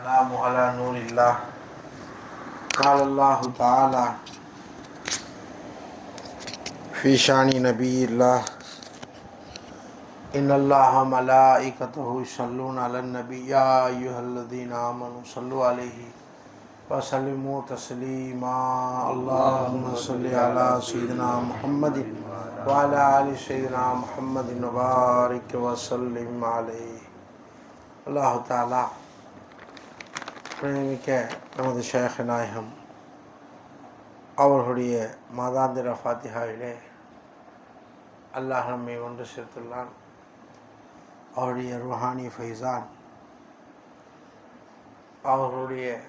السلام على نور الله. قال الله تعالى في شأن نبي الله إن الله ملائكته يصلون على النبي يا أيها الذين آمنوا صلوا عليه وسلموا تسليما. اللهم صل على سيدنا محمد وعلى آل سيدنا محمد وبارك وسلم عليه. الله تعالى பிரேமிக்க நமது ஷேக் நாயகம் அவர்களுடைய மாதாந்திர ஃபாத்திஹாவிலே அல்லாஹ் நம்மை ஒன்று சேர்த்துள்ளான். அவருடைய ருஹானி ஃபைசான் அவர்களுடைய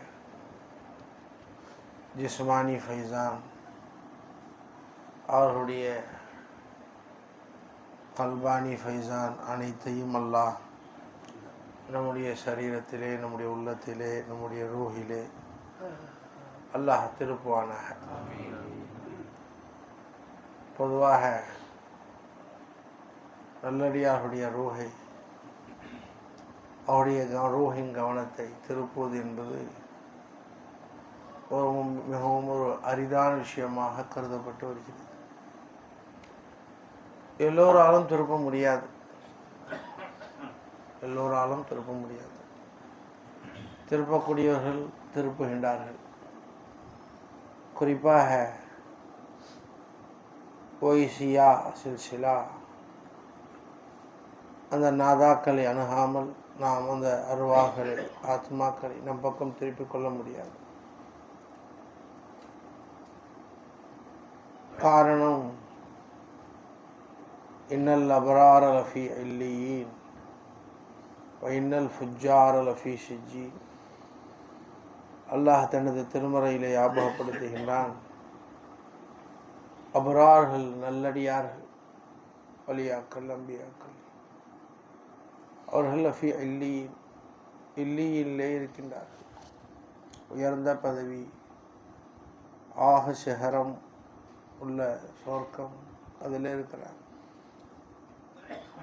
ஜிஸ்மானி ஃபைசான் அவர்களுடைய கல்பானி ஃபைசான் அனைத்தையும் அல்லாஹ் நம்முடைய சரீரத்திலே நம்முடைய உள்ளத்திலே நம்முடைய ரூஹிலே. அல்லாஹ் திருப்புவானாக. பொதுவாக நல்லடியாருடைய ரூஹை அவருடைய ரூஹின் கவனத்தை திருப்புவது என்பது ஒரு மிகவும் ஒரு அரிதான விஷயமாக கருதப்பட்டு வருகிறது. எல்லோராலும் திருப்ப முடியாது. எல்லோராலும் திருப்ப முடியாது. திருப்பக்கூடியவர்கள் திருப்புகின்றார்கள். குறிப்பாக ஒய்சியா சில்சிலா அந்த நாதாக்களை அணுகாமல் நாம் அந்த அருவாக்களை ஆத்மாக்களை நம் பக்கம் திருப்பிக் கொள்ள முடியாது. காரணம் இன்னல் அபரார லஃபி இல்லியின் வைனல் ஃபுஜார லஃபி ஷிஜி அல்லாஹ் தனது திருமறையிலே ஞாபகப்படுத்துகின்றான். அபரார்கள் நல்லடியார்கள் வலியாக்கள் அம்பியாக்கள். அவர்கள் அஃபி இல்லியின் இல்லியிலே இருக்கின்றார்கள். உயர்ந்த பதவி ஆக சிகரம் உள்ள சொர்க்கம் அதில் இருக்கிறார்.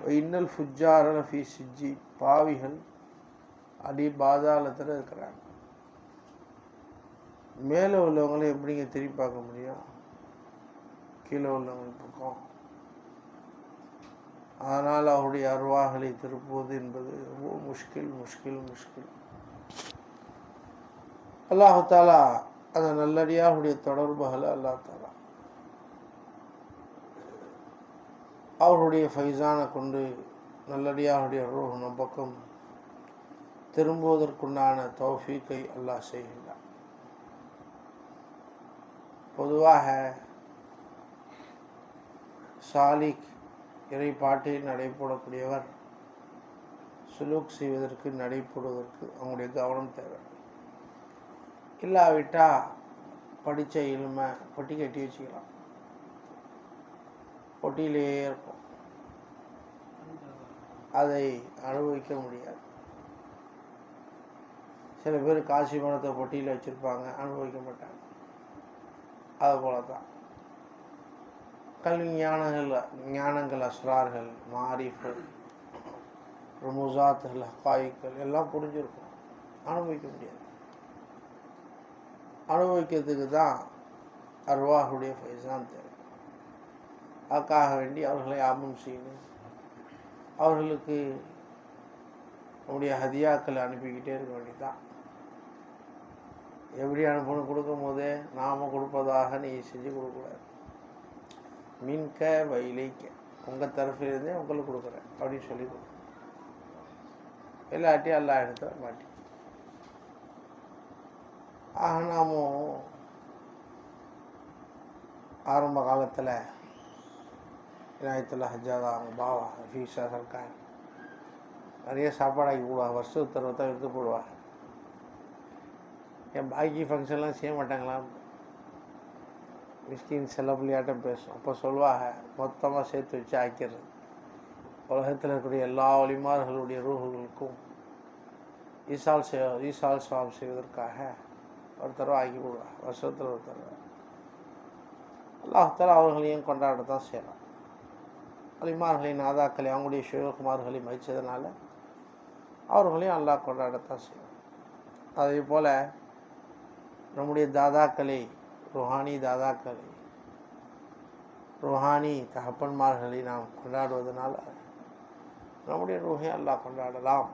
இன்னல் ஃபுஜார லஃபி சிஜி பாவிகள் அடி பாதாளத்தில் இருக்கிறாங்க. மேலே உள்ளவங்களை எப்படிங்க திரும்பி பார்க்க முடியும்? கீழே உள்ளவங்க பக்கம். ஆனால் அவருடைய அருவாகளை திருப்புவது என்பது ரொம்ப முஷ்கில் முஷ்கில் முஷ்கில். அல்லாஹாலா அந்த நல்லடியாவுடைய தொடர்புகளை அல்லாத்தாலா அவருடைய ஃபைசானை கொண்டு நல்லடியாருடைய ரூஹ் நம் பக்கம் திரும்புவதற்குண்டான தௌஃபீக்கை அல்லாஹ் செய்கின்றான். பொதுவாக சாலிக் இறைப்பாட்டில் நடைபோடக்கூடியவர் சுலூக் செய்வதற்கு நடைபோடுவதற்கு அவங்களுடைய கவனம் தேவை. இல்லாவிட்டால் படித்த இலுமை பொட்டி கட்டி வச்சுக்கலாம். பொட்டியிலே இருக்கும் அதை அனுபவிக்க முடியாது. சில பேர் காசி பணத்தை பொட்டியில் வச்சுருப்பாங்க அனுபவிக்க மாட்டாங்க. அது போல தான் கல்வி ஞானங்கள் ஞானங்கள் அஸ்ரார்கள் மாரிஃபு ருமுசாத்துகள் ஹக்காய்கள் எல்லாம் புரிஞ்சிருக்கும் அனுபவிக்க முடியாது. அனுபவிக்கிறதுக்கு தான் அருவாகுடைய ஃபைசான் தேவை. அதுக்காக வேண்டி அவர்களை ஆபம் செய்யணும். அவர்களுக்கு நம்முடைய ஹதியாக்களை அனுப்பிக்கிட்டே இருக்க வேண்டியதான் எப்படி அனுப்பணும்? கொடுக்கும் போதே நாம் கொடுப்பதாக நீ செஞ்சு கொடுக்கக்கூடாது. மின்க வயலிக்க. உங்கள் தரப்பிலிருந்தே உங்களுக்கு கொடுக்குறேன். அப்படின்னு சொல்லி கொடுக்குறேன் இல்லாட்டி எல்லாம் எடுத்து மாட்டி ஆக நாமும் ஆரம்ப காலத்தில் இனாயத்துல்லா ஹஜாதா அவங்க பாவா ஹஃபீஸா சர்க்கார் நிறைய சாப்பாடு ஆக்கி போடுவா வருஷத்து தருவத்தான் எடுத்து போடுவா என் பாக்கி ஃபங்க்ஷன்லாம் செய்ய மாட்டாங்களாம் மிஸ்கின் செல்லப்பிள்ளையாட்டம் பேசும். அப்போ சொல்லுவாங்க மொத்தமாக சேர்த்து வச்சு ஆக்கிடுறது. உலகத்தில் இருக்கக்கூடிய எல்லா வழிமார்களுடைய ரூஹுகளுக்கும் ஈசால் செய் ஈசால் சுவாம் செய்வதற்காக ஒரு தடவை ஆக்கி விடுவார் வருஷத்தில் ஒரு தடவை. அல்லாஹால அவர்களையும் கொண்டாடத்தான் செய்யலாம் அலிமார்களின் நாதாக்களை அவங்களுடைய சிவகுமார்களை மதித்ததுனால அவர்களையும் அல்லாஹ் கொண்டாடத்தான் செய்யும் அதே போல் நம்முடைய தாதாக்களை ருஹானி தாதாக்களை ருஹானி தகப்பன்மார்களை நாம் கொண்டாடுவதனால நம்முடைய ரூஹை அல்லாஹ் கொண்டாடலாம்.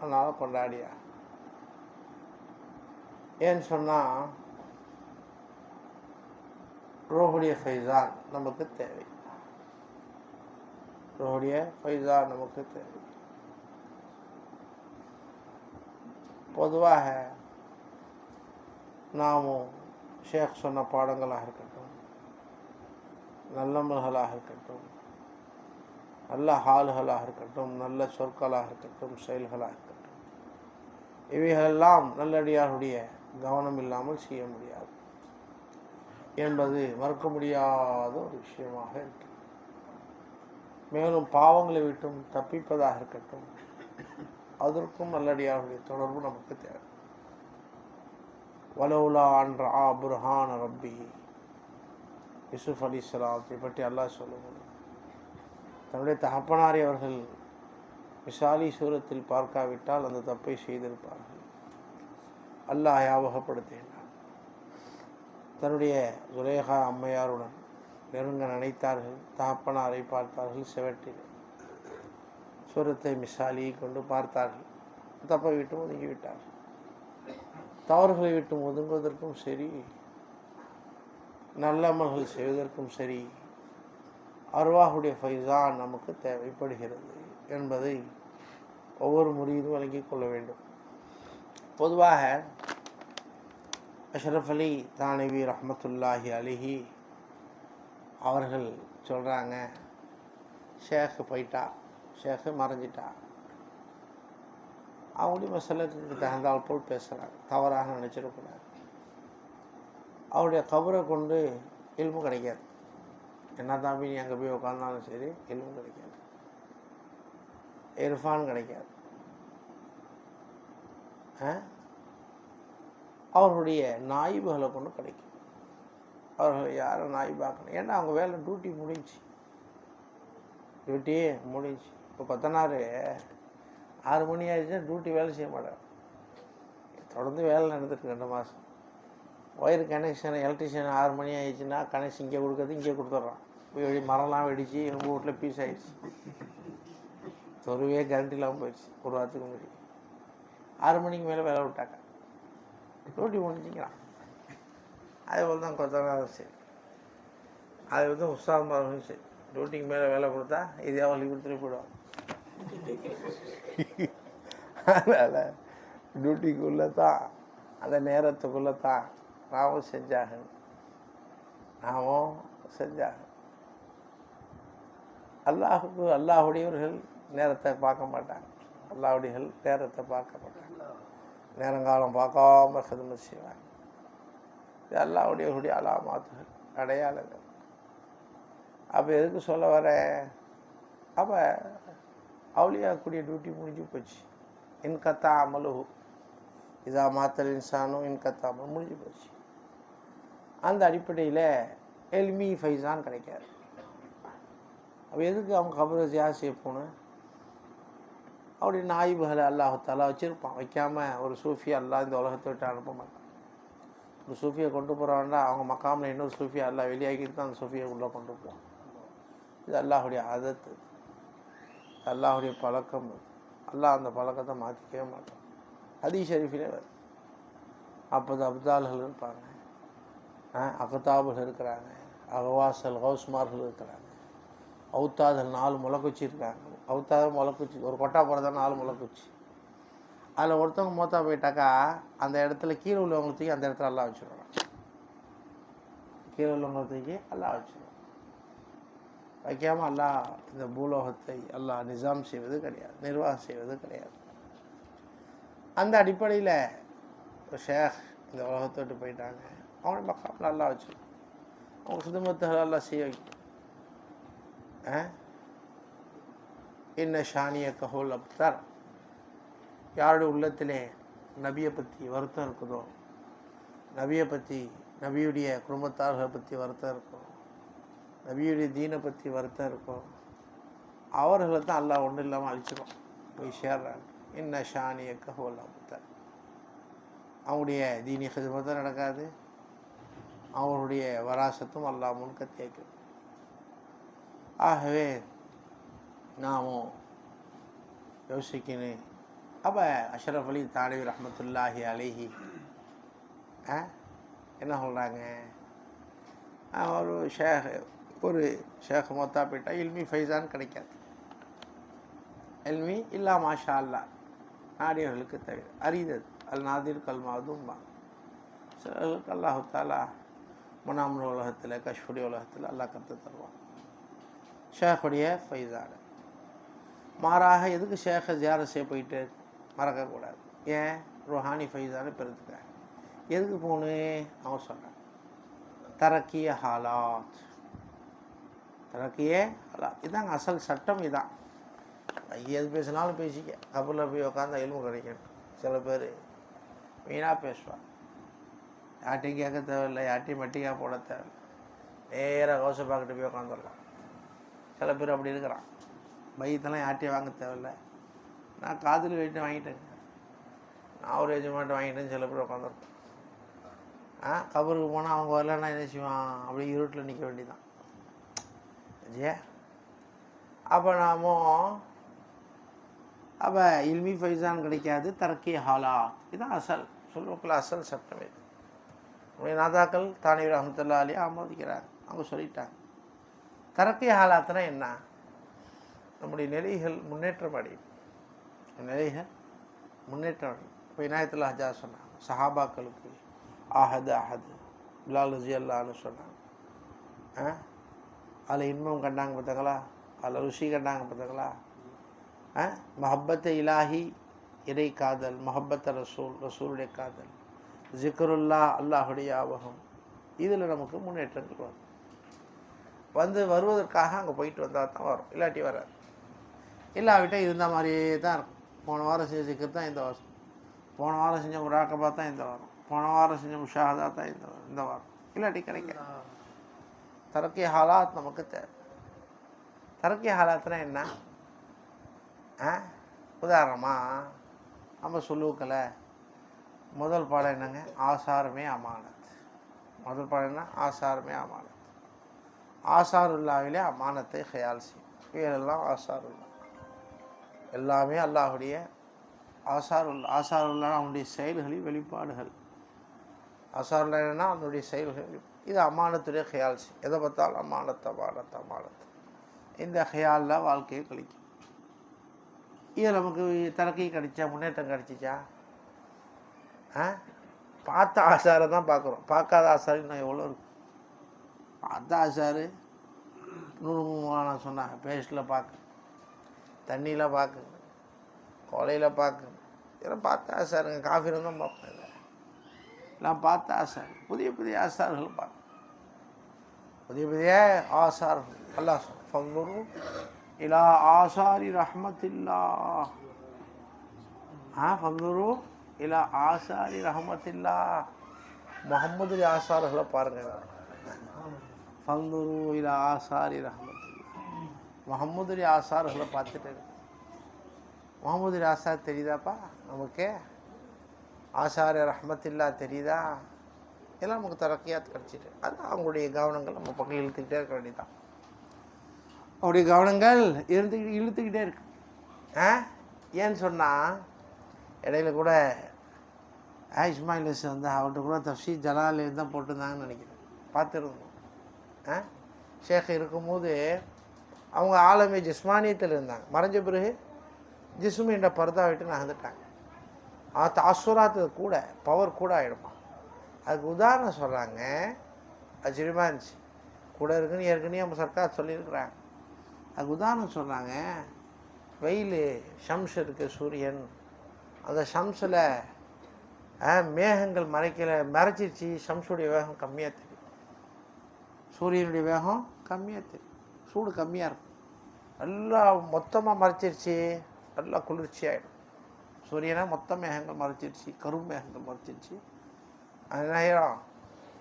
அதனால் கொண்டாடியா. ஏன்னு சொன்னால் ரூஹுடைய ஃபைசான் நமக்கு தேவை. அவருடைய ஃபைதா நமக்கு தேவை பொதுவாக நாமும் ஷேக் சொன்ன பாடங்களாக இருக்கட்டும் நல்லமல்களாக இருக்கட்டும் நல்ல ஹால்களாக இருக்கட்டும் நல்ல சொற்களாக இருக்கட்டும் செயல்களாக இருக்கட்டும் இவைகளெல்லாம் நல்லடியாருடைய கவனம் இல்லாமல் செய்ய முடியாது என்பது மறுக்க முடியாத ஒரு விஷயமாக இருக்கிறது. மேலும் பாவங்களை விட்டும் தப்பிப்பதாக இருக்கட்டும். அதற்கும் நல்லடியாருடைய தொடர்பு நமக்கு தேவை. வலவுலா அன்ற ஆ புர்ஹான் ரப்பி. யூசுப் அலி சலாத்தை பற்றி அல்லாஹ் சொல்லுங்கள் தன்னுடைய தகப்பனாரி அவர்கள் விசாலி சூரத்தில் பார்க்காவிட்டால் அந்த தப்பை செய்திருப்பார்கள். அல்லாஹ் ஞாபகப்படுத்துகின்றான் தன்னுடைய சுரேகா அம்மையாருடன் நெருங்க நினைத்தார்கள் தகப்பனாரை பார்த்தார்கள் செவற்றில். சுரத்தை மிசாலியை கொண்டு பார்த்தார்கள். தப்பை விட்டு ஒதுங்கிவிட்டார்கள் தவறுகளை விட்டு ஒதுங்குவதற்கும் சரி நல்லமல்கள் செய்வதற்கும் சரி அருவாகுடைய ஃபைசா நமக்கு தேவைப்படுகிறது என்பதை ஒவ்வொரு முறியதும் வழங்கிக் கொள்ள வேண்டும். பொதுவாக அஷ்ரஃப் அலி தானவி ரஹமத்துல்லாஹி அலிஹி அவர்கள் சொல்கிறாங்க ஷேக்கு போயிட்டா ஷேக்கு மறைஞ்சிட்டா. அவங்களையும் மசலுக்கு தகுந்தால் போல் பேசுகிறாங்க தவறாக நினச்சிடக்கூடாது. அவருடைய கபரை கொண்டு எலும்பு கிடைக்காது. என்ன தம்பி நீ அங்கே போய் உட்காந்தாலும் சரி எலும்பு கிடைக்காது. இர்ஃபான் கிடைக்காது. அவர்களுடைய நாய்வுகளை கொண்டு கிடைக்கும். அவர்களை யாரும் நாய் பார்க்கணும். ஏன்னா அவங்க வேலை டியூட்டி முடிஞ்சு. டியூட்டி முடிஞ்சு. இப்போ பத்தனாறு ஆறு மணி ஆயிடுச்சுன்னா டியூட்டி வேலை செய்ய மாட்டார் தொடர்ந்து வேலை நடந்துருக்கு ரெண்டு மாதம் ஒயர் கனெக்ஷன் எலக்ட்ரிஷியன் ஆறு மணி ஆயிடுச்சுன்னா கனெக்ஷன் இங்கே கொடுக்குறது இங்கே கொடுத்துட்றான். வெடி மரம்லாம் வெடிச்சு எங்கள் வீட்டில் பீஸ் ஆயிடுச்சு. தொருவே கரண்ட் இல்லாமல் போயிடுச்சு. ஒரு வாரத்துக்கு முன்னாடி. ஆறு மணிக்கு மேலே வேலை விட்டாங்க. டியூட்டி முடிஞ்சிக்கிறான் அதே போல் தான் கொத்தனாரும் சரி. அது வந்து உற்சாகமாகவும் சரி. டியூட்டிக்கு மேலே வேலை கொடுத்தா இதே வழி கொடுத்துட்டு போயிடுவாங்க. அதனால் டியூட்டிக்குள்ளே தான் அந்த நேரத்துக்குள்ளே தான் நாமும் செஞ்சாகணும். நாமும் செஞ்சாகணும். அல்லாஹுக்கு அல்லாஹுடையவர்கள் நேரத்தை பார்க்க மாட்டாங்க. அல்லாஹுடையர்கள் நேரத்தை பார்க்க மாட்டாங்க. நேரங்காலம் பார்க்காம ஹிதமத் செய்வாங்க. இது அல்லாஹுடையவர்களுடைய அலாமாத்துகள் அடையாளங்கள். அப்போ எதுக்கு சொல்ல வரேன்? அப்போ அவளியாக்கூடிய டியூட்டி முடிஞ்சு போச்சு. இன்கத்தா அமலு. இதா மாத்தல் இன்சானும் இன்கத்தா அமல் முடிஞ்சு போச்சு. அந்த அடிப்படையில் எல்மி ஃபைசான் கிடைக்காது. அப்போ எதுக்கு அவங்க கபரை ஜாசியை செய்ய போகணும் அப்படி நாய்புகளை அல்லாஹாலா வச்சுருப்பான். வைக்காமல் ஒரு சூஃபி அல்லா இந்த உலகத்தை விட்டு அனுப்ப மாட்டான். ஒரு சூஃபியை கொண்டு போகிறான்னா அவங்க மக்காமில் இன்னொரு சூஃபியா அல்லா வெளியாகிட்டு தான் அந்த சூஃபியை உள்ளே கொண்டு போவான் இது அல்லாஹுடைய ஆதத்து அல்லாஹுடைய பழக்கம். அல்லாஹ் அந்த பழக்கத்தை மாற்றிக்கவே மாட்டான். ஹதி ஷெரீஃபிலே வரும். அப்போது அப்தால்கள் இருப்பாங்க. அகதாபுகள் இருக்கிறாங்க. அகவாசல் ஹவுஸ்மார்கள் இருக்கிறாங்க. அவுத்தாதல் நாலு முளைக்குச்சி இருக்காங்க. அவுத்தாதல் முளைக்குச்சி. ஒரு கொட்டா போகிறதா நாலு முளைக்குச்சி. அதில் ஒருத்தவங்க மூத்தா போயிட்டாக்கா அந்த இடத்துல கீழே உள்ளவங்க தூக்கி அந்த இடத்துல எல்லாம் வச்சுருவாங்க. கீழே உள்ளவங்க தூக்கி எல்லாம் வச்சுருவாங்க. வைக்காமல் அல்லாஹ் இந்த பூலோகத்தை எல்லாம் நிசாம் செய்வது கிடையாது நிர்வாகம் செய்வது கிடையாது. அந்த அடிப்படையில் ஷேக் இந்த உலகத்தை விட்டு போயிட்டாங்க. அவங்கள பக்கம் நல்லா வச்சுருவோம் அவங்க சுதமத்துகள் எல்லாம் செய்ய வைக்கும். என்ன ஷானிய கஹோல் அப்தார். யாருடைய உள்ளத்திலே நபியை பற்றி வருத்தம் இருக்குதோ? நபியை பற்றி நபியுடைய குடும்பத்தார்களை பற்றி வருத்தம் இருக்கும் நபியுடைய தீனை பற்றி வருத்தம் இருக்கும் அவர்களை தான் அல்லாஹ் ஒன்றும் இல்லாமல் அழிச்சிடும் போய் சேர்றாங்க. என்ன ஷானிய கஹோல் அப்தர் அவங்களுடைய தீனி ஹிதமத்தும் நடக்காது. அவருடைய வராசத்தும் அல்லாஹ் முன்க தேய்க்கும் ஆகவே நாமும் யோசிக்கணும். அப்போ அஷ்ரஃப் அலி தானவி ரஹமத்துல்லாஹி அலிஹி. ஆ? என்ன சொல்கிறாங்க ஒரு ஷேக் ஒரு ஷேக் மொத்தா போயிட்டா இல்மி ஃபைசான் கிடைக்காது. எல்மி இல்லா மாஷா அல்லா நாடியவர்களுக்கு தவிர அறிந்தது அல் நாதிர் கல்மாதும்பா சிலர்களுக்கு அல்லாஹு தாலா முனாமுற உலகத்தில் கஷ்புடி உலகத்தில் அல்லாஹ் கற்று தருவான். ஷேக்குடைய ஃபைசான மாறாக எதுக்கு ஷேக்கை ஜியார செய்ய போயிட்டு? மறக்கக்கூடாது ஏன்? ருஹானி ஃபைஸான பெருத்துக்க எதுக்கு போகணும் அவன் சொன்னான் தரக்கிய ஹாலாத். தரக்கிய ஹாலாத். இதாங்க அசல் சட்டம் இதான். எது பேசினாலும் பேசிக்க. கபரில் போய் உட்காந்து எலும்பு கிடைக்கணும் சில பேர் வீணாக பேசுவான் யார்ட்டையும் கேட்க தேவையில்லை. யார்ட்டையும் மட்டிக்காக போட தேவையில்லை. நேராக கௌச பார்க்கிட்டு போய் உட்காந்துடலாம் சில பேர் அப்படி இருக்கிறான். மையத்தெல்லாம் யார்ட்டையும் வாங்க தேவையில்லை. நான் காதில் வெயிட்டு வாங்கிட்டேங்க. நான் ஒரு எஜமாட்டு வாங்கிட்டேன்னு சில பேர் உட்காந்துருப்பேன் ஆ கபருக்கு போனால் அவங்க வரலன்னா என்ன செய்வான்? அப்படியே இருட்டில் நிற்க வேண்டியதான் ஜே. அப்போ நாமும் அப்போ இல்மி ஃபைசான் கிடைக்காது தரக்கி ஹாலா. இதுதான் அசல். சொல்லுவோக்கில் அசல் சட்டம் இது. நம்முடைய நாதாக்கள் தானே அஹமத்துல்லா அலி ஆமோதிக்கிறார். அவங்க சொல்லிட்டாங்க. தரக்கி ஹாலாத்துனா என்ன? நம்முடைய நிலைகள் முன்னேற்றம் அடையும் நிறைய முன்னேற்றம். இப்போ இனாயத்தில் ஹஜா சொன்னாங்க சஹாபாக்களுக்கு ஆஹது அஹது பிலால் ரஜி அல்லான்னு சொன்னாங்க. ஆ? அதில் இன்பம் கண்டாங்க பார்த்தாங்களா அதில் ருசி கண்டாங்க பார்த்தாங்களா ஆ? மஹப்பத்தை இலாஹி இறை காதல் மஹப்பத்த ரசூல் ரசூலுடைய காதல் ஜிக்ருல்லா அல்லாஹுடைய ஆபகம் இதில் நமக்கு முன்னேற்றங்கள் வரும். வந்து வருவதற்காக அங்கே போயிட்டு வந்தால் தான் வரும். இல்லாட்டி வராது. இல்லாவிட்டால் இருந்த மாதிரியே தான் இருக்கும். போன வாரம் செஞ்ச சிக்கர் தான் இந்த வாரம். போன வாரம் செஞ்ச முராக்கபா தான் இந்த வாரம். போன வாரம் செஞ்ச முஷாஹதா தான் இந்த வாரம். இந்த வாரம். இல்லாட்டி கிடைக்காது தரக்கிய ஹாலாத் நமக்கு தேவை. தரக்கிய ஹாலாத்னா என்ன? ஆ? உதாரணமாக நம்ம சொல்லுவக்கில் முதல் பாடம் என்னங்க? ஆசாரமே அமானத். முதல் பாடம் என்ன? ஆசாரமே அமானத். ஆசாருல்லாவிலே அமானத்தை ஹயால் செய்யும். இவையெல்லாம் ஆசாருல்லா. எல்லாமே அல்லாஹுடைய ஆசாருல்லா ஆசாருல்லா அவனுடைய செயல்களின் வெளிப்பாடுகள் ஆசாருல்லா என்னன்னா அவனுடைய செயல்கள் இது அமானத்துடைய ஹயால் எதை பார்த்தாலும் அமானத் அமானத் அமானத் இந்த ஹயாலில் வாழ்க்கையை கழிக்கும் இது நமக்கு தரக்கி கிடைச்சா முன்னேற்றம் கிடைச்சிச்சா ஆ பார்த்த ஆசாரை தான் பார்க்குறோம் பார்க்காத ஆசாரி இன்னும் எவ்வளோ இருக்கு பார்த்த ஆசாரு நூறு நான் சொன்னாங்க பேஸ்ட்டில் பார்க்க தண்ணியில் பார்க்குங்க கொலையில் பார்க்குங்க இதெல்லாம் பார்த்து ஆசாருங்க காஃபி தான் பார்ப்பேன் இதை. எல்லாம் பார்த்த ஆசார் புதிய புதிய ஆசார்கள் பார்க்க புதிய புதிய ஆசார் அல்லா ஃபங்குரு இலா ஆசாரி ரஹமத்தில்லா. ஆ ஃபங்குரு இலா ஆசாரி ரஹமத்தில்லா. முகமது ஆசார்களை பாருங்க. ஃபங்குரு இலா ஆசாரி ரஹமத். முகம்மது ஆசார்களை பார்த்துட்டு இருக்கு. முகமது ஆசார் தெரியுதாப்பா? நமக்கு? ஆசார ரஹமத்தில்லா தெரியுதா? இதெல்லாம் நமக்கு தரக்கியாத் கிடச்சிட்டு. அது அவங்களுடைய கவனங்கள். நம்ம பக்கம் இழுத்துக்கிட்டே இருக்க வேண்டியதான் அவருடைய கவனங்கள் இருந்துக்கிட்டு இழுத்துக்கிட்டே இருக்கு. ஆ? ஏன்னு சொன்னால் இடையில கூட ஆ, வந்து அவர்கிட்ட கூட தஃப்சி ஜலால் தான் போட்டிருந்தாங்கன்னு நினைக்கிறேன். பார்த்துருந்தோம் ஆ? ஷேக் இருக்கும்போது அவங்க ஆலமி ஜிஸ்மானியத்தில் இருந்தாங்க. மறைஞ்ச பிறகு ஜிஸ்மு என்ற பர்தா விட்டு நகர்ந்துட்டாங்க. ஆ தாசுராத்து கூட பவர் கூட ஆகிடுமா அதுக்கு உதாரணம் சொல்கிறாங்க ஆச்சரியமாக இருந்துச்சு கூட இருக்குன்னு ஏற்கனவே நம்ம சர்க்கார் சொல்லியிருக்கிறாங்க. அதுக்கு உதாரணம் சொல்கிறாங்க வெயில் ஷம்ஸ் இருக்குது சூரியன். அந்த ஷம்ஸில் மேகங்கள் மறைக்கல மறைச்சிருச்சு ஷம்ஸுடைய வேகம் கம்மியாக தெரியும் சூரியனுடைய வேகம் கம்மியாக தெரியும் சூடு கம்மியாக இருக்கும். நல்லா மொத்தமாக மறைச்சிருச்சு. நல்லா குளிர்ச்சி ஆகிடும் சூரியனை மொத்த மேகங்கள் மறைச்சிருச்சு. கரும் மேகங்கள் மறைச்சிருச்சு. அது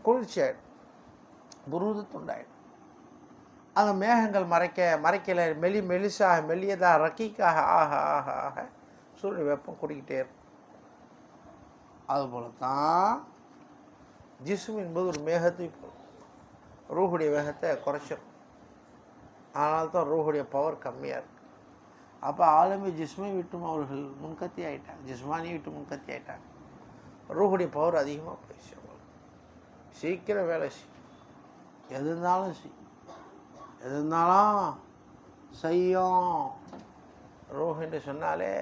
குளிர்ச்சி ஆகிடும் புருது துண்டாயிடும். அந்த மேகங்கள் மறைக்க மறைக்கல மெலி மெலிசாக மெல்லியதாக ரக்கிக்காக ஆக ஆக ஆக சூரிய வெப்பம் கூடிக்கிட்டே இருக்கும். அதுபோல தான் ஜிஸ்ம் என்பது ஒரு மேகத்தை ரூஹுடைய வேகத்தை குறைச்சிரும். ஆனால்தான் தான் ரூஹுடைய பவர் கம்மியாக இருக்குது அப்போ ஆளுமை ஜிஸ்மை விட்டும் அவர்கள் முன்கத்தி ஆகிட்டாங்க ஜிஸ்மானியை விட்டு முன்கத்தி ஆகிட்டாங்க ரூஹுடைய பவர் அதிகமாக போயிடுச்சு அவங்களுக்கு. சீக்கிரம் வேலை செய்யும் எது இருந்தாலும் செய்யும் எது இருந்தாலும் செய்யும். ரூஹ் என்று சொன்னாலே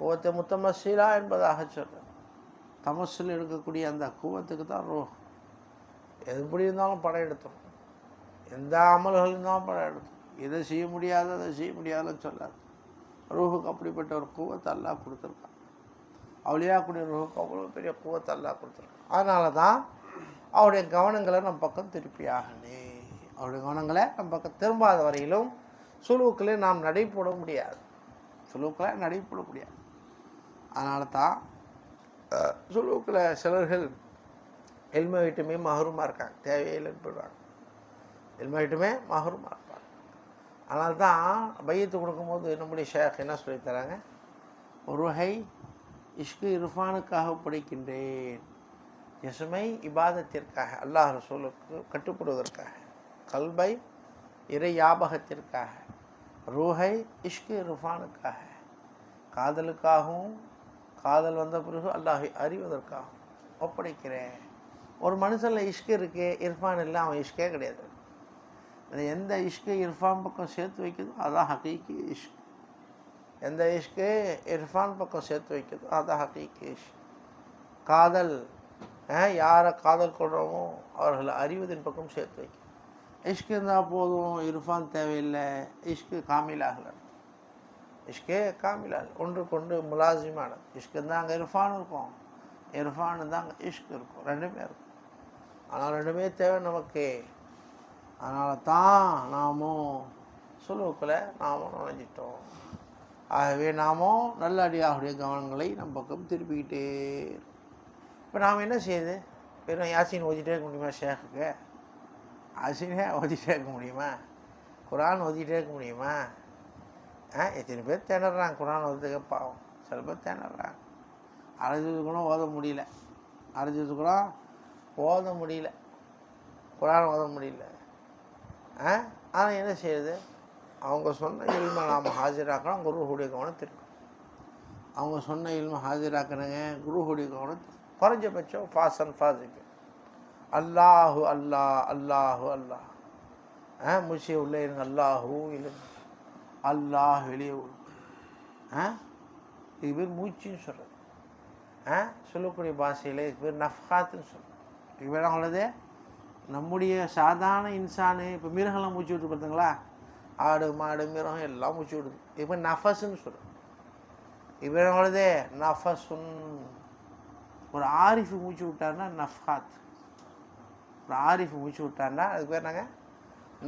குவத்தை முத்தமசீலா என்பதாக சொல்கிறேன் தமசில் இருக்கக்கூடிய அந்த கூவத்துக்கு தான் ரூஹ். எப்படி இருந்தாலும் படம் எடுத்துரும் எந்த அமல்களும் தான் படம் இதை செய்ய முடியாது அதை செய்ய முடியாதுன்னு சொல்லாது. ரூஹுக்கு அப்படிப்பட்ட ஒரு கூவத்தை எல்லாம் கொடுத்துருக்கான். அவளியாக்குடைய ரூஹுக்கு அவ்வளோ பெரிய கூவத்தை எல்லாம் கொடுத்துருக்கான். அதனால தான் அவருடைய கவனங்களை நம் பக்கம் திருப்பி ஆகணே. அவருடைய கவனங்களை நம் பக்கம் திரும்பாத வரையிலும் சுழுவுக்களே நாம் நடைபோட முடியாது. சுழுவுக்களை நடைபோட முடியாது. அதனால தான் சுழுவுக்களை சிலர்கள் எல்மை வீட்டுமே மகரூமாக இருக்காங்க. தேவையில்லைன்னு போயிடுவாங்க. இது மாதிரிட்டுமே மகரூமாக இருப்பாங்க அதனால தான் பையத்து கொடுக்கும்போது நம்முடைய ஷேக் என்ன சொல்லித் தராங்க? இஷ்கு இரஃபானுக்காக படிக்கின்றேன் எசுமை இபாதத்திற்காக அல்லாஹ் ரசூலுக்கு கட்டுப்படுவதற்காக கல்பை இறை யாபகத்திற்காக ரூஹை இஷ்கு இர்ஃபானுக்காக காதலுக்காகவும் காதல் வந்த பிறகு அல்லாஹை அறிவதற்காகவும் ஒப்படைக்கிறேன். ஒரு மனுஷனில் இஷ்கு இருக்கு இர்ஃபான் இல்லை அவன் இஷ்கே கிடையாது. அது எந்த இஷ்கு இர்ஃபான் பக்கம் சேர்த்து வைக்குதோ அதான் ஹக்கீக்கி இஷ்க். எந்த இஷ்கு இர்ஃபான் பக்கம் சேர்த்து வைக்குதோ அதான் ஹக்கீக்கி இஷ்க். காதல் யாரை காதல் கொள்கிறோமோ அவர்களை அறிவதின் பக்கம் சேர்த்து வைக்கும். இஷ்கு இருந்தால் போதும் இர்ஃபான் தேவையில்லை இஷ்கு காமிலாகல இஷ்கே காமிலால் ஒன்று கொண்டு முலாசிமானது. இஷ்கு இருந்தால் அங்கே இர்ஃபான் இருக்கும் இர்ஃபான் தான் அங்கே இஷ்க் இருக்கும். ரெண்டுமே இருக்கும். ஆனால் ரெண்டுமே தேவை நமக்கு. அதனால தான் நாமும் சுலுவுக்குள்ள நாமும் நுழைஞ்சிட்டோம். ஆகவே நாமும் நல்லடியாருடைய கவனங்களை நம் பக்கம் திருப்பிக்கிட்டே இப்போ நாம் என்ன செய்யுது வெறும் யாசின் ஓதிட்டே இருக்க முடியுமா ஷேக்குக்கு? யாசினே ஓதிட்டே இருக்க முடியுமா? குரான் ஓதிட்டே இருக்க முடியுமா? ஆ எத்தனை பேர் திணறாங்க குரான் ஓதுறதுக்கு? பாவம் சில பேர் திணறாங்க. அரைஞ்சது கூட ஓத முடியல. அரைஞ்சது கூட ஓத முடியல. குரான் ஓத முடியல. ஆ? ஆனால் என்ன செய்யுது? அவங்க சொன்ன இல்மை நாம் ஹாஜராக்கணும் குருஹுடைய கவனம் திருப்பி அவங்க சொன்ன இல்மை ஹாஜராக்கணுங்க குருஹுடைய கவனம் திருப்பி. குறைஞ்சபட்சம் ஃபாசன் ஃபாசிக்கு அல்லாஹு அல்லாஹ் அல்லாஹு அல்லாஹ். ஆ? மூச்சு உள்ளே இருங்க அல்லாஹூ இல்லைங்க அல்லாஹ் வெளியே விடு ஆ? இது பேர் மூச்சுன்னு சொல்கிறது ஆ? சொல்லக்கூடிய பாஷையில் இது பேர் நஃப்ஹாத்துன்னு சொல்கிறது இது பேர் உள்ளது நம்முடைய சாதாரண இன்சானு இப்போ மிருகம்லாம் மூச்சு விட்டு பார்த்தீங்களா ஆடு மாடு மிருகம் எல்லாம் மூச்சு விடுது. இப்போ நஃபஸ்ன்னு சொல்கிறோம் இப்போ உள்ளது நஃபஸுன் ஒரு ஆரிஃபு மூச்சு விட்டாருன்னா நஃப்ஹாத். ஒரு ஆரிஃபு மூச்சு விட்டாருன்னா அதுக்கு பேர் நாங்கள்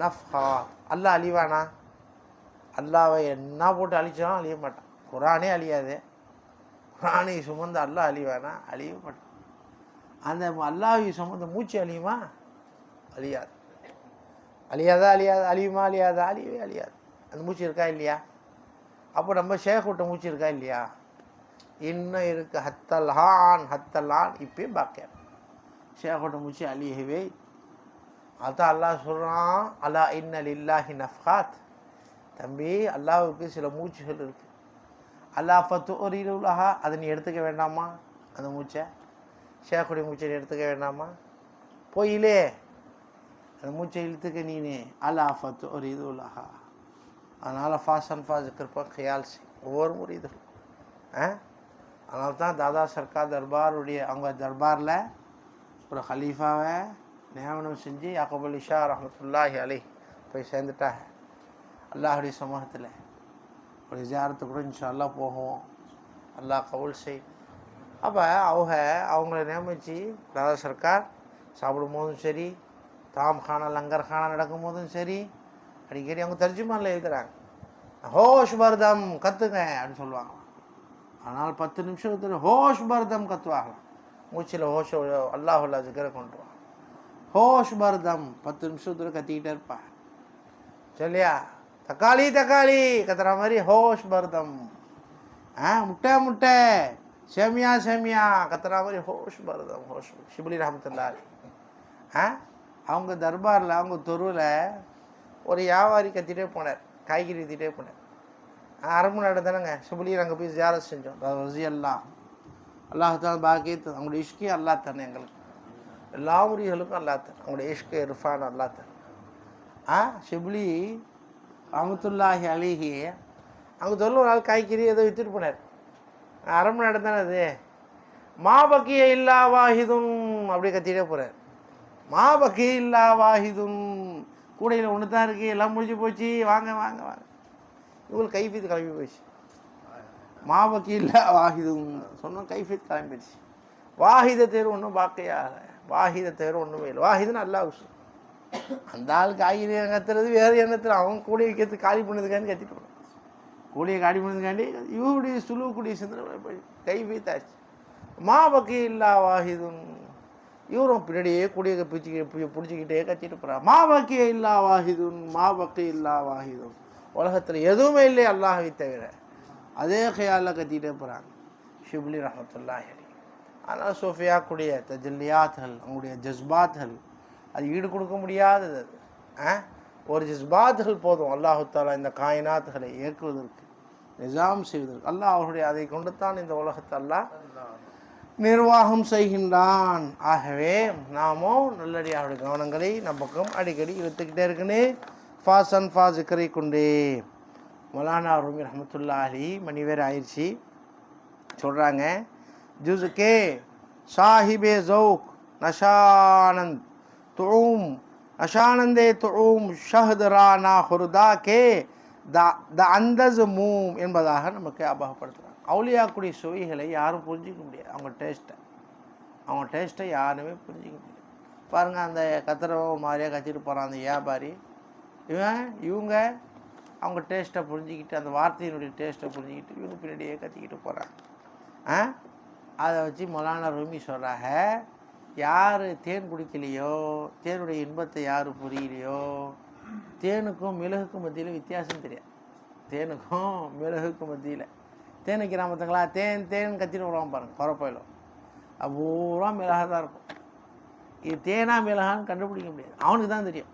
நஃபாத் அல்லாஹ் அழிவானா? அல்லாவை என்ன போட்டு அழிச்சாலும் அழிய மாட்டான். குரானே அழியாது. குரானை சுமந்து அல்லாஹ் அழிவானா? அழிய மாட்டான். அந்த அல்லாவை சுமந்து மூச்சு அழியுமா? அழியாது. அழியாதா அழியாது அழியுமா அழியாதா? அழியவே அழியாது. அந்த மூச்சு இருக்கா இல்லையா? அப்போ நம்ம ஷேக் மூச்சு இருக்கா இல்லையா? இன்னும் இருக்கு. ஹத்தல்ஹான் ஹான் இப்பயும் பாக்கியம் ஷேக் மூச்சு அழியவே அதான் அல்லாஹ் சொல்கிறான் அல்லா இன்னல் இல்லாஹி நஃப்ஹாத் தம்பி அல்லாவுக்கு சில மூச்சுகள் இருக்கு. அல்லாஹ் ஃபத்து ஒரு உலகா அதை நீ எடுத்துக்க வேண்டாமா? அந்த மூச்சை? ஷேக்குடைய மூச்சை நீ எடுத்துக்க வேண்டாமா? போயிலே அந்த மூச்சை இழுத்துக்க நீனே. அல்லாஹ் ஆஃபத்து ஒரு இது உலகா அதனால் ஃபாஸ் அண்ட் ஃபாஸ் இருப்பான் கையால் செய். ஒவ்வொரு முறையும் ஆ? அதனால தான் தாதா சர்க்கார் தர்பாருடைய அவங்க தர்பாரில் ஒரு ஹலீஃபாவை நியமனம் செஞ்சு யாக்கப் அலி ரஹமத்துல்லாஹி அலி போய் சேர்ந்துட்டாங்க. அல்லாஹுடைய சமூகத்தில். ஒரு ஜாரத்து கூட இன்ஷா போகும் அல்லாஹ் கவுல் செய். அப்போ அவங்க அவங்கள நியமித்து தாதா சர்க்கார் சாப்பிடும் போதும் சரி தாம் கானா லங்கர் கானா நடக்கும்போதும் சரி அடிக்கடி அவங்க தர்ஜுமானில் இருக்கிறாங்க ஹோஷ் பர்தம் கற்றுங்க அப்படின்னு சொல்லுவாங்க. ஆனால் பத்து நிமிஷத்தில் ஹோஷ் பர்தம் கற்றுவாங்களாம் மூச்சில் ஹோஷ் அல்லாஹுல்லா ஜிக்கரை கொண்டு ஹோஷ் பர்தம் பத்து நிமிஷத்தில் கத்திக்கிட்டே இருப்பா. சரியா? தக்காளி தக்காளி கத்துற மாதிரி ஹோஷ் பர்தம். ஆ முட்டை முட்டை சேமியா சேமியா கத்துறா மாதிரி ஹோஷ் பரதம். ஹோஷ் ஷிபுலி ரஹமத்துல்லாரி ஆ? அவங்க தர்பாரில் அவங்க தெருவில் ஒரு வியாபாரி கத்திட்டே போனார். காய்கறி வித்திட்டே போனார். அரை மணி நேரம் தானேங்க. ஷிபுலி நாங்கள் போய் ஜியாரஸ் செஞ்சோம். ரசி எல்லாம் அல்லாஹால பாக்கியத்து அவங்களுடைய இஷ்கே அல்லாத்தானே எங்களுக்கு. எல்லா முறிகளுக்கும் அல்லா அவங்களுடைய இஷ்கே இர்ஃபான் அல்லா ஆ ஷிப்லி அமுத்துல்லாஹி அலிஹி அங்கே தொழில் ஒரு ஆள் காய்கறி ஏதோ வித்துட்டு போனார். அரண்மனை நேரம் தானே அது. மா பக்கிய இல்லா வாஹிதும் அப்படியே கத்திட்டே போகிறார் மா பக்கிய இல்லா வாஹிதும் கூடையில் ஒன்று தான் இருக்குது எல்லாம் முடிஞ்சு போச்சு. வாங்க வாங்க வாங்க. இவங்களுக்கு கைஃபீத் கிளம்பி போச்சு மா பக்கிய இல்லா வாஹிதும் சொன்னோம் கைஃபீத் கிளம்பிடுச்சு வாஹித தேர் ஒன்றும் பாக்கையாக வாஹித தேர் ஒன்றுமே இல்லை. வாஹிதுன்னு அல்லா விஷயம் அந்த ஆள் காய்கறி கத்துறது வேறு எண்ணத்தில் அவன் கூலி வைக்கிறது காலி பண்ணதுக்காண்டி கத்திட்டு போனான். கூலியை காலி பண்ணதுக்காண்டி இவருடைய சுழுவக்கூடிய சிந்தனை போய் கை மா பக்கி இல்லா வாஹிதுன் இவரும் பின்னாடியே கூடிய பிடிச்சி பிடிச்சிக்கிட்டே கத்திட்டு போகிறான் மா பக்கிய இல்லா வாஹிதுன் மா பக்கி இல்லா வாஹிதுன். உலகத்தில் எதுவுமே இல்லை அல்லாஹை தவிர. அதே கையால் கத்திக்கிட்டே போகிறாங்க ஷிப்லி ரஹமத்துல்லாஹி ஆனால் சோஃபியா கூடிய தஜல்லியாத்கள் அவங்களுடைய ஜஸ்பாத்கள் அது ஈடு கொடுக்க முடியாதது அது. ஆ? ஒரு ஜஸ்பாத்கள் போதும். அல்லாஹுத்தாலா இந்த காயினாத்துகளை இயக்குவதற்கு நிஜாம் செய்வதற்கு. அல்லாஹ் அவருடைய அதை கொண்டு தான் இந்த உலகத்தை அல்லாஹ் நிர்வாகம் செய்கின்றான். ஆகவே நாமும் நல்லடியாருடைய கவனங்களை நம் பக்கம் அடிக்கடி இழுத்துக்கிட்டே இருக்குன்னு ஃபாஸ் அண்ட் ஃபா ஜிக்கரை கொண்டே. மொலானா ரூமி ரஹமத்துல்லா அலி மணி வேறு ஆயிடுச்சு. சொல்கிறாங்க ஜூசுக்கே சாஹிபே ஜவுக் நஷானந்த் தும் நஷானந்தே தும் ஷஹத் ரானா ஹுர்தா கே த த அந்தஸ் மூம் என்பதாக நமக்கு ஞாபகப்படுத்துகிறாங்க அவுளியாக்குடி சுவைகளை யாரும் புரிஞ்சிக்க முடியாது. அவங்க டேஸ்ட்டை அவங்க டேஸ்ட்டை யாருமே புரிஞ்சிக்க முடியாது. பாருங்கள் அந்த கத்திரவ மாதிரியாக கத்திட்டு போகிறான் அந்த வியாபாரி. இவன் இவங்க அவங்க டேஸ்ட்டை புரிஞ்சிக்கிட்டு அந்த வார்த்தையினுடைய டேஸ்ட்டை புரிஞ்சிக்கிட்டு இவங்க பின்னாடியே கத்திக்கிட்டு போகிறாங்க ஆ? அதை வச்சு மொலானா ரூமி சொல்கிறாங்க யார் தேன் குடிக்கலையோ தேனுடைய இன்பத்தை யார் புரியலையோ தேனுக்கும் மிளகுக்கும் மத்தியில் வித்தியாசம் தெரியாது. தேனுக்கும் மிளகுக்கும் மத்தியில் தேன் கிராமத்துங்களா தேன் தேன் கத்தின்னு வருவான் பாருங்க குறப்பயிலும் அது பூரா மிளகாக தான் இருக்கும். இது தேனா மிளகான்னு கண்டுபிடிக்க முடியாது. அவனுக்கு தான் தெரியும்.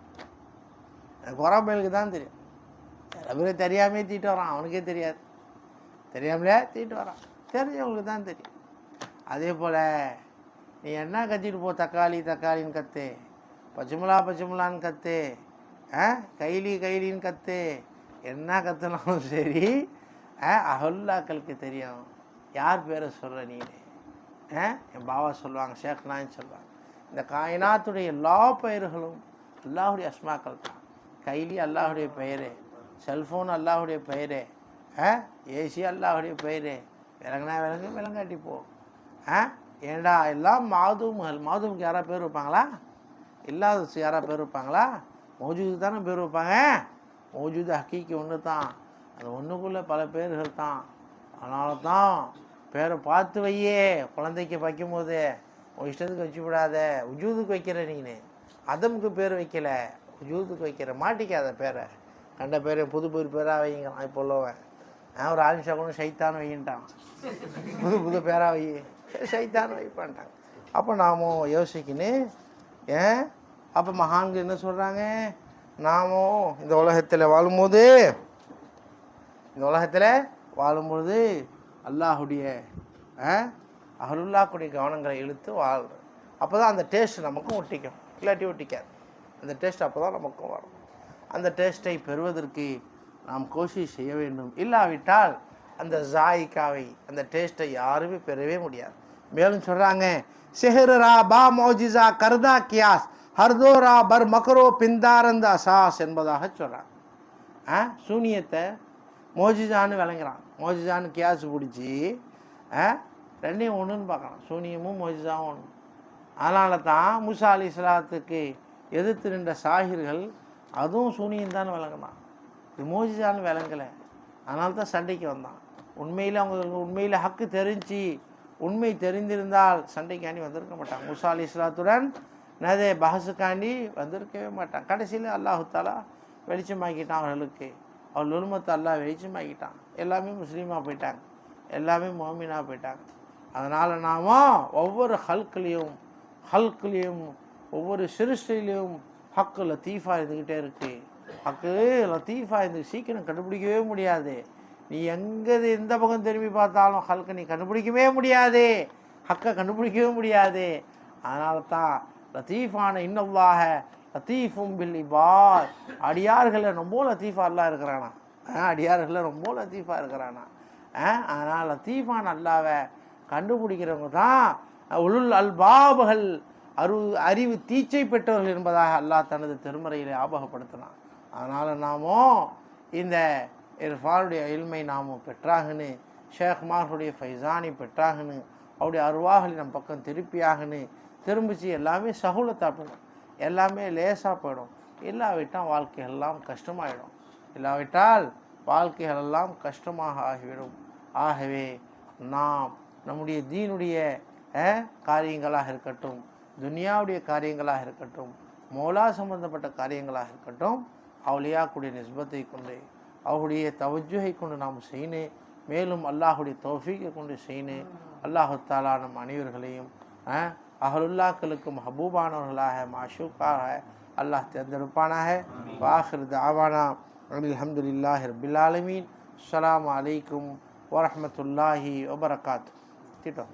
குறப்பயலுக்கு தான் தெரியும். சில பேர் தெரியாமே தீட்டு வரான். அவனுக்கே தெரியாது. தெரியாமலே தீட்டு வரான். தெரிஞ்சவங்களுக்கு தான் தெரியும். அதே போல் நீ என்ன கத்திட்டு போ தக்காளி தக்காளின்னு கத்து. பச்சைமிளா பச்சைமிளான்னு கத்து. ஆ? கைலி கைலின்னு கத்து. என்ன கத்துனாலும் சரி அஹல்லாக்களுக்கு தெரியும். யார் பேரை சொல்கிற நீ ஆ என் பாவா சொல்லுவாங்க ஷேக்னான்னு சொல்லுவாங்க. இந்த காயினாத்துடைய எல்லா பெயர்களும் அல்லாஹுடைய அஸ்மாக்கள் தான். கைலி அல்லாஹுடைய பெயரே செல்ஃபோன் அல்லாஹுடைய பெயரே ஆ ஏசி அல்லாஹுடைய பெயரே. விலங்குனா விலங்கு விலங்காட்டி போ. ஆ ஏண்டா எல்லாம் மாதும்கள். மாதுமுக்கு யாராவது பேர் வைப்பாங்களா? இல்லாத யாராவது பேர் வைப்பாங்களா? மௌஜூது தானே பேர் வைப்பாங்க. மௌஜூது ஹக்கீக்கு ஒன்று தான் அது ஒன்றுக்குள்ளே பல பேர்கள் தான். அதனால தான் பேரை பார்த்து வையே குழந்தைக்கு வைக்கும்போது உன் இஷ்டத்துக்கு வச்சு விடாத உஜூதுக்கு வைக்கிற நீனு. அதமுக்கு பேர் வைக்கல. உஜூதுக்கு வைக்கிற மாட்டிக்காத பேரை. கண்ட பேரை புது புது பேராக வைங்களாம் இப்போ உள்ளவன். நான் ஒரு ஆலிஷா கூட சைத்தான் வையின்ட்டான். புது புது பேராக வை. சைத்தான் வைப்பான்ட்டான். அப்போ நாமும் யோசிக்கணும் ஏன்? அப்போ மகான்கள் என்ன சொல்கிறாங்க நாமும் இந்த உலகத்தில் வாழும்போது இந்த உலகத்தில் வாழும்பொழுது அல்லாஹுடைய அருல்லாக்குடைய கவனங்களை இழுத்து வாழ்கிறோம் அப்போ தான் அந்த டேஸ்ட் நமக்கும் ஒட்டிக்கும். இல்லாட்டி ஒட்டிக்காது. அந்த டேஸ்ட் அப்போ தான் நமக்கும் வரும். அந்த டேஸ்ட்டை பெறுவதற்கு நாம் கோஷிஷ் செய்ய வேண்டும். இல்லாவிட்டால் அந்த ஜாயிக்காவை அந்த டேஸ்ட்டை யாருமே பெறவே முடியாது. மேலும் சொல்கிறாங்க செஹரா பா மோஜிசா கர்தா கியாஸ் ஹர்தோரா பர் மக்ரோ பிந்தாரந்த அசாஸ் என்பதாக சொல்கிறாங்க ஆ சூனியத்தை மோஜிஜான்னு விளங்குறான். மோஜிஜான்னு கேஸ் பிடிச்சி ஆ ரெண்டையும் ஒன்றுன்னு பார்க்குறான். சூனியமும் மோஜிஜாவும் ஒன்று அதனால தான் முசா அலி இஸ்லாத்துக்கு எதிர்த்து நின்ற சாகிர்கள் அதுவும் சூனியம் தான் விளங்குனான். இது மோஜிஜான்னு விளங்கலை. அதனால தான் சண்டைக்கு வந்தான். உண்மையில் அவங்களுக்கு உண்மையில் ஹக்கு தெரிஞ்சு உண்மை தெரிந்திருந்தால் சண்டைக்காண்டி வந்திருக்க மாட்டான். முசா அலி இஸ்லாத்துடன் நதே பஹஸுக்காண்டி வந்திருக்கவே மாட்டான். கடைசியில் அல்லாஹு தாலா வெளிச்சமாக்கிட்டான் அவர்களுக்கு. அவள் நுருமத்தை அல்லாஹ் வெளிச்சமாக்கிட்டான். எல்லாமே முஸ்லீமாக போயிட்டாங்க. எல்லாமே மோமினாக போயிட்டாங்க. அதனால் நாம ஒவ்வொரு ஹல்க்லேயும் ஹல்க்லேயும் ஒவ்வொரு சிருஷ்டிலையும் ஹக்கு லத்தீஃபாக இருந்துக்கிட்டே இருக்கு. ஹக்கு லத்தீஃபாக இருந்து சீக்கிரம் கண்டுபிடிக்கவே முடியாது. நீ எங்கே எந்த பக்கம் திரும்பி பார்த்தாலும் ஹல்கை நீ கண்டுபிடிக்கவே முடியாது. ஹக்கை கண்டுபிடிக்கவே முடியாது. அதனால தான் லத்தீஃபான இன்னல்லாக லத்தீஃபும் பில் இபாத். அடியார்களில் ரொம்ப லத்தீஃபா எல்லாம் இருக்கிறானா அடியார்களில் ரொம்ப லத்தீஃபாக இருக்கிறானா? அதனால் லத்தீஃபான் அல்லாவை கண்டுபிடிக்கிறவங்க தான் உளுள் அல்பாபுகள் அரு அறிவு தீச்சை பெற்றவர்கள் என்பதாக அல்லாஹ் தனது திருமறையில் ஞாபகப்படுத்தினான். அதனால் நாமும் இந்த இர்ஃபானுடைய இல்மை நாமும் பெற்றாகன்னு ஷேக்மார்களுடைய ஃபைசானி பெற்றாகன்னு அவருடைய அருவாகலி நம் பக்கம் திருப்பியாகுன்னு திரும்பிச்சு எல்லாமே சகுலத்தாக எல்லாமே லேசாக போயிடும். இல்லாவிட்டால் வாழ்க்கை எல்லாம் கஷ்டமாயிடும். இல்லாவிட்டால் வாழ்க்கைகளெல்லாம் கஷ்டமாக ஆகிவிடும். ஆகவே நாம் நம்முடைய தீனுடைய காரியங்களாக இருக்கட்டும் துனியாவுடைய காரியங்களாக இருக்கட்டும் மௌலா சம்பந்தப்பட்ட காரியங்களாக இருக்கட்டும் அவளியாக்குடைய நிஸ்பத்தை கொண்டு அவருடைய தவஜுகை கொண்டு நாம் செய்யணும் மேலும் அல்லாஹுடைய தௌஃபீக்கை கொண்டு செய்யணும் அல்லாஹு தாலா நம் அனைவர்களையும் அகலுல்லாக்களுக்கு மஹபூபானவர்களாக மாஷூக்காக அல்லாஹ் தேர்ந்தெடுப்பானாக வாஹிர் தாவானா அலமதுல்லாஹி ரபில் ஆலமீன் அஸ்லாம் அலைக்கும் வரமத்துல்லாஹி வபரகாத் திட்டம்